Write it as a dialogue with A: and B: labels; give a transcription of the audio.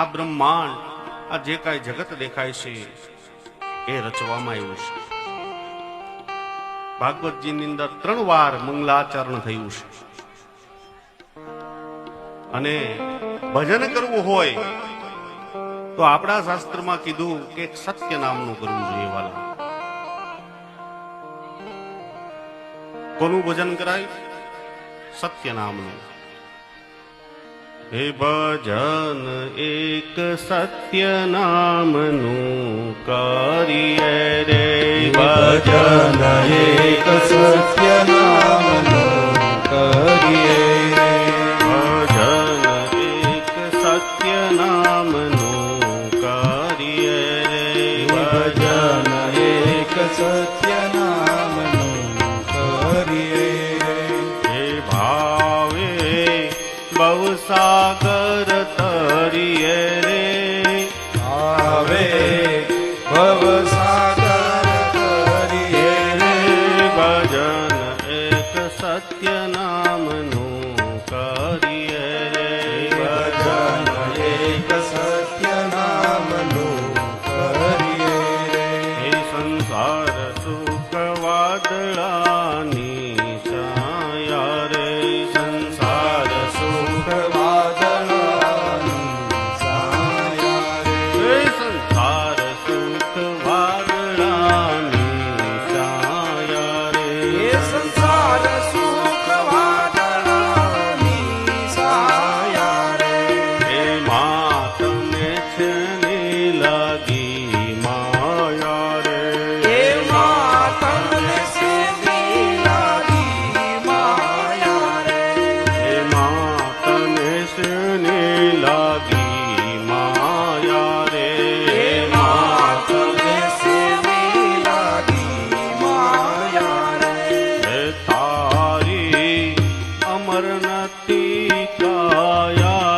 A: આ બ્રહ્માંડ, આ જે કાંઈ જગત દેખાય છે, એ રચવામાં આવ્યું છે. ભાગવતજીની અંદર ત્રણ વાર મંગલાચરણ થયું છે. અને ભજન કરવું હોય, તો આપણા શાસ્ત્રમાં કીધું કે સત્ય નામનું કરવું જોઈએ વાલા. કોનું ભજન કરાય? સત્ય નામનું. હે ભજન એક સત્ય નામનું કાર્ય રે
B: ભજન એક સત્ય पवसागर रे।
A: आवसागर भजन एक सत्य नाम नो
B: करिये रे। ને લાગી માયા રે.
A: તારી અમર નતી કાયા